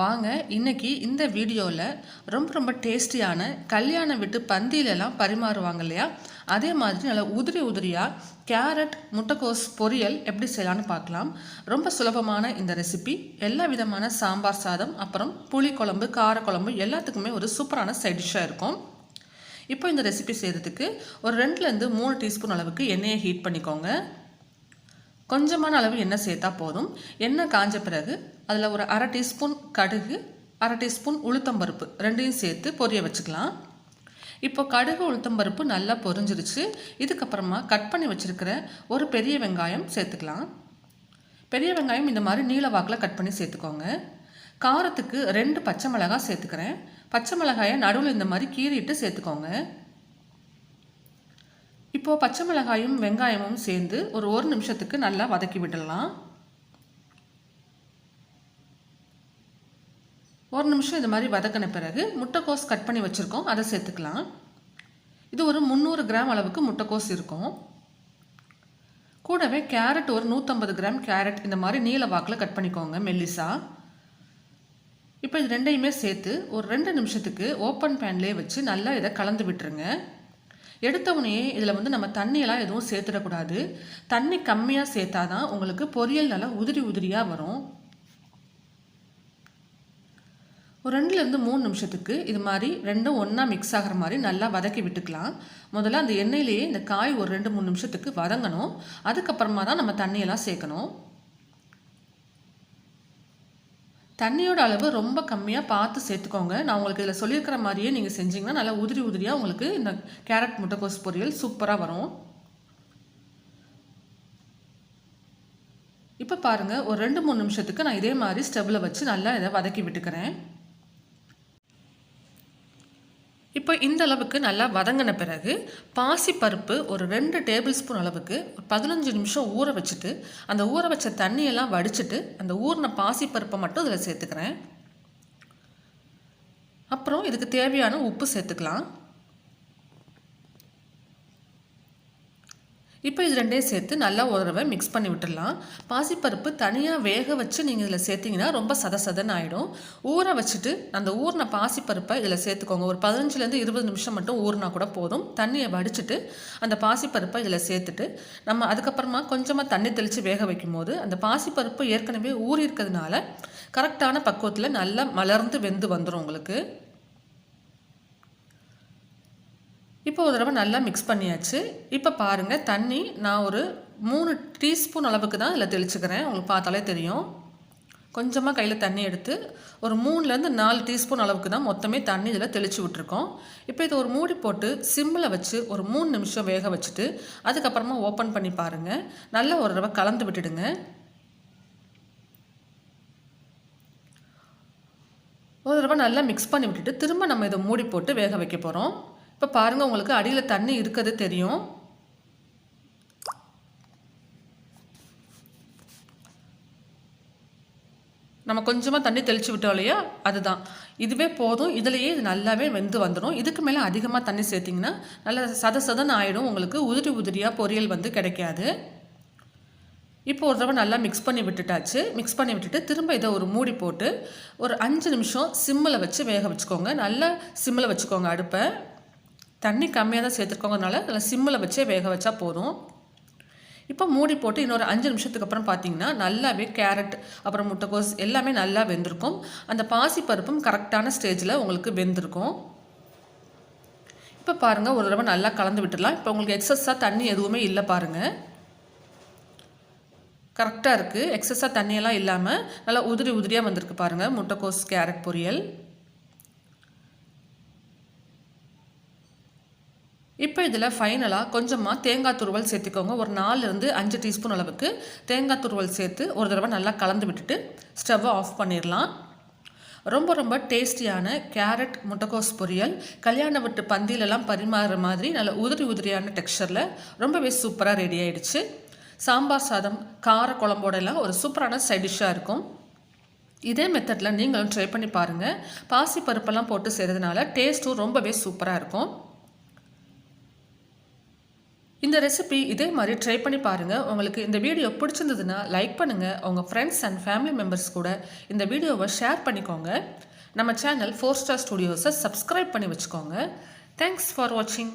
வாங்க இன்னைக்கு இந்த வீடியோவில் ரொம்ப ரொம்ப டேஸ்டியான கல்யாணம் விட்டு பந்தியிலலாம் பரிமாறுவாங்க இல்லையா? அதே மாதிரி நல்லா உதிரி உதிரியாக கேரட் முட்டைக்கோஸ் பொரியல் எப்படி செய்யலாம்னு பார்க்கலாம். ரொம்ப சுலபமான இந்த ரெசிபி. எல்லா விதமான சாம்பார் சாதம் அப்புறம் புளிக்குழம்பு காரக்குழம்பு எல்லாத்துக்குமே ஒரு சூப்பரான சைட் டிஷ்ஷாக இருக்கும். இப்போ இந்த ரெசிபி செய்கிறதுக்கு ஒரு ரெண்டுலேருந்து மூணு டீஸ்பூன் அளவுக்கு எண்ணெயை ஹீட் பண்ணிக்கோங்க. கொஞ்சமான அளவு எண்ணெய் சேர்த்தா போதும். எண்ணெய் காஞ்ச பிறகு அதில் ஒரு அரை டீஸ்பூன் கடுகு அரை டீஸ்பூன் உளுத்தம்பருப்பு ரெண்டையும் சேர்த்து பொரிய வச்சுக்கலாம். இப்போ கடுகு உளுத்தம்பருப்பு நல்லா பொரிஞ்சிருச்சு. இதுக்கப்புறமா கட் பண்ணி வச்சுருக்கிற ஒரு பெரிய வெங்காயம் சேர்த்துக்கலாம். பெரிய வெங்காயம் இந்த மாதிரி நீல வாக்கில் கட் பண்ணி சேர்த்துக்கோங்க. காரத்துக்கு ரெண்டு பச்சை மிளகாய் சேர்த்துக்கிறேன். பச்சை மிளகாயை நடுவில் இந்த மாதிரி கீறிட்டு சேர்த்துக்கோங்க. இப்போது பச்சை மிளகாயும் வெங்காயமும் சேர்ந்து ஒரு ஒரு நிமிஷத்துக்கு நல்லா வதக்கி விடலாம். ஒரு நிமிஷம் இது மாதிரி வதக்கின பிறகு முட்டைக்கோஸ் கட் பண்ணி வச்சுருக்கோம். அதை சேர்த்துக்கலாம். இது ஒரு முந்நூறு கிராம் அளவுக்கு முட்டைக்கோஸ் இருக்கும். கூடவே கேரட் ஒரு நூற்றம்பது கிராம் கேரட் இந்த மாதிரி நீல வாக்கில் கட் பண்ணிக்கோங்க மெல்லிசா. இப்போ இது ரெண்டையுமே சேர்த்து ஒரு ரெண்டு நிமிஷத்துக்கு ஓப்பன் பேன்லேயே வச்சு நல்லா இதை கலந்து விட்டுருங்க. எடுத்தவுடனே இதில் வந்து நம்ம தண்ணியெல்லாம் எதுவும் சேர்த்துடக்கூடாது. தண்ணி கம்மியாக சேர்த்தா தான் உங்களுக்கு பொரியல் நல்லா உதிரி உதிரியாக வரும். ஒரு ரெண்டுலேருந்து மூணு நிமிஷத்துக்கு இது மாதிரி ரெண்டும் ஒன்றா மிக்ஸ் ஆகிற மாதிரி நல்லா வதக்கி விட்டுக்கலாம். முதல்ல அந்த எண்ணெயிலேயே இந்த காய் ஒரு ரெண்டு மூணு நிமிஷத்துக்கு வதங்கணும். அதுக்கப்புறமா தான் நம்ம தண்ணியெல்லாம் சேர்க்கணும். தண்ணியோட அளவு ரொம்ப கம்மியாக பார்த்து சேர்த்துக்கோங்க. நான் உங்களுக்கு இதில் சொல்லியிருக்கிற மாதிரியே நீங்கள் செஞ்சிங்கன்னா நல்லா உதிரி உதிரியாக உங்களுக்கு இந்த கேரட் முட்டைக்கோஸ் பொரியல் சூப்பராக வரும். இப்போ பாருங்கள் ஒரு ரெண்டு மூணு நிமிஷத்துக்கு நான் இதே மாதிரி ஸ்டவ்வில் வச்சு நல்லா இதை வதக்கி விட்டுக்கிறேன். இப்போ இந்த அளவுக்கு நல்லா வதங்கின பிறகு பாசிப்பருப்பு ஒரு ரெண்டு டேபிள் ஸ்பூன் அளவுக்கு ஒரு பதினஞ்சு நிமிஷம் ஊற வச்சுட்டு அந்த ஊற வச்ச தண்ணியெல்லாம் வடிச்சிட்டு அந்த ஊறின பாசிப்பருப்பை மட்டும் இதில் சேர்த்துக்கிறேன். அப்புறம் இதுக்கு தேவையான உப்பு சேர்த்துக்கலாம். இப்போ இது ரெண்டையும் சேர்த்து நல்லா ஒரு தடவை மிக்ஸ் பண்ணி விட்டுடலாம். பாசிப்பருப்பு தனியாக வேக வச்சு நீங்கள் இதில் சேர்த்திங்கன்னா ரொம்ப சத சதன்னு ஆகிடும் ஊற வச்சுட்டு அந்த ஊறின பாசிப்பருப்பை இதில் சேர்த்துக்கோங்க. ஒரு பதினஞ்சுலேருந்து இருபது நிமிஷம் மட்டும் ஊறினா கூட போதும். தண்ணியை வடிச்சிட்டு அந்த பாசிப்பருப்பை இதில் சேர்த்துட்டு நம்ம அதுக்கப்புறமா கொஞ்சமாக தண்ணி தெளித்து வேக வைக்கும் போது அந்த பாசிப்பருப்பு ஏற்கனவே ஊறி இருக்கிறதுனால கரெக்டான பக்குவத்தில் நல்லா மலர்ந்து வெந்து வந்துடும் உங்களுக்கு. இப்போ ஒரு தடவை நல்லா மிக்ஸ் பண்ணியாச்சு. இப்போ பாருங்கள் தண்ணி நான் ஒரு மூணு டீஸ்பூன் அளவுக்கு தான் இதில் தெளிச்சுக்கிறேன். உங்களுக்கு பார்த்தாலே தெரியும். கொஞ்சமாக கையில் தண்ணி எடுத்து ஒரு மூணுலேருந்து நாலு டீஸ்பூன் அளவுக்கு தான் மொத்தமே தண்ணி இதில் தெளித்து விட்ருக்கோம் இப்போ இதை ஒரு மூடி போட்டு சிம்மில் வச்சு ஒரு மூணு நிமிஷம் வேக வச்சுட்டு அதுக்கப்புறமா ஓப்பன் பண்ணி பாருங்கள் நல்லா ஒரு தடவை கலந்து விட்டுடுங்க. ஒரு தடவை நல்லா மிக்ஸ் பண்ணி விட்டுட்டு திரும்ப நம்ம இதை மூடி போட்டு வேக வைக்க போகிறோம் இப்போ பாருங்கள் உங்களுக்கு அடியில் தண்ணி இருக்கிறது தெரியும். நம்ம கொஞ்சமாக தண்ணி தெளித்து விட்டோம் இல்லையா? அதுதான். இதுவே போதும். இதுலேயே இது நல்லாவே வெந்து வந்துடும் இதுக்கு மேலே அதிகமாக தண்ணி சேர்த்திங்கன்னா நல்லா சத சதன்னு ஆகிடும் உங்களுக்கு உதிரி உதிரியாக பொரியல் வந்து கிடைக்காது. இப்போ ஒரு தடவை நல்லா மிக்ஸ் பண்ணி விட்டுட்டாச்சு. மிக்ஸ் பண்ணி விட்டுட்டு திரும்ப இதை ஒரு மூடி போட்டு ஒரு அஞ்சு நிமிஷம் சிம்மில் வச்சு வேக வச்சுக்கோங்க. நல்லா சிம்மில் வச்சுக்கோங்க அடுப்பை. தண்ணி கம்மியாக தான் சேர்த்துருக்கோங்கிறதுனால நல்லா சிம்மில் வச்சே வேக வச்சா போதும். இப்போ மூடி போட்டு இன்னொரு அஞ்சு நிமிஷத்துக்கு அப்புறம் பார்த்தீங்கன்னா நல்லாவே கேரட் அப்புறம் முட்டைக்கோஸ் எல்லாமே நல்லா வெந்திருக்கும். அந்த பாசிப்பருப்பும் கரெக்டான ஸ்டேஜில் உங்களுக்கு வெந்திருக்கும். இப்போ பாருங்கள் ஒரு தடவை நல்லா கலந்து விட்டுடலாம். இப்போ உங்களுக்கு எக்ஸஸாக தண்ணி எதுவுமே இல்லை பாருங்கள் கரெக்டாக இருக்குது எக்ஸஸாக தண்ணியெல்லாம் இல்லாமல் நல்லா உதிரி உதிரியாக வந்திருக்கு பாருங்கள் முட்டைக்கோஸ் கேரட் பொரியல். இப்போ இதில் ஃபைனலாக கொஞ்சமாக தேங்காய் துருவல் சேர்த்துக்கோங்க. ஒரு நாலுலேருந்து அஞ்சு டீஸ்பூன் அளவுக்கு தேங்காய் துருவல் சேர்த்து ஒரு தடவை நல்லா கலந்து விட்டுட்டு ஸ்டவ்வை ஆஃப் பண்ணிடலாம். ரொம்ப ரொம்ப டேஸ்டியான கேரட் முட்டைக்கோஸ் பொரியல் கல்யாண விட்டு பந்தியிலலாம் பரிமாறுற மாதிரி நல்ல உதிரி உதிரியான டெக்ஸ்சரில் ரொம்பவே சூப்பராக ரெடி ஆகிடுச்சு சாம்பார் சாதம் கார குழம்போட எல்லாம் ஒரு சூப்பரான சைட் டிஷ்ஷாக இருக்கும். இதே மெத்தடில் நீங்களும் ட்ரை பண்ணி பாருங்கள் பாசி பருப்பெல்லாம் போட்டு செய்கிறதுனால டேஸ்ட்டும் ரொம்பவே சூப்பராக இருக்கும். இந்த ரெசிபி இதே மாதிரி ட்ரை பண்ணி பாருங்கள் உங்களுக்கு இந்த வீடியோ பிடிச்சிருந்ததுன்னா லைக் பண்ணுங்கள் உங்கள் ஃப்ரெண்ட்ஸ் அண்ட் ஃபேமிலி மெம்பர்ஸ் கூட இந்த வீடியோவை ஷேர் பண்ணிக்கோங்க. நம்ம சேனல் ஃபோர் ஸ்டார் ஸ்டுடியோஸை சப்ஸ்கிரைப் பண்ணி வச்சுக்கோங்க. தேங்க்ஸ் ஃபார் வாட்சிங்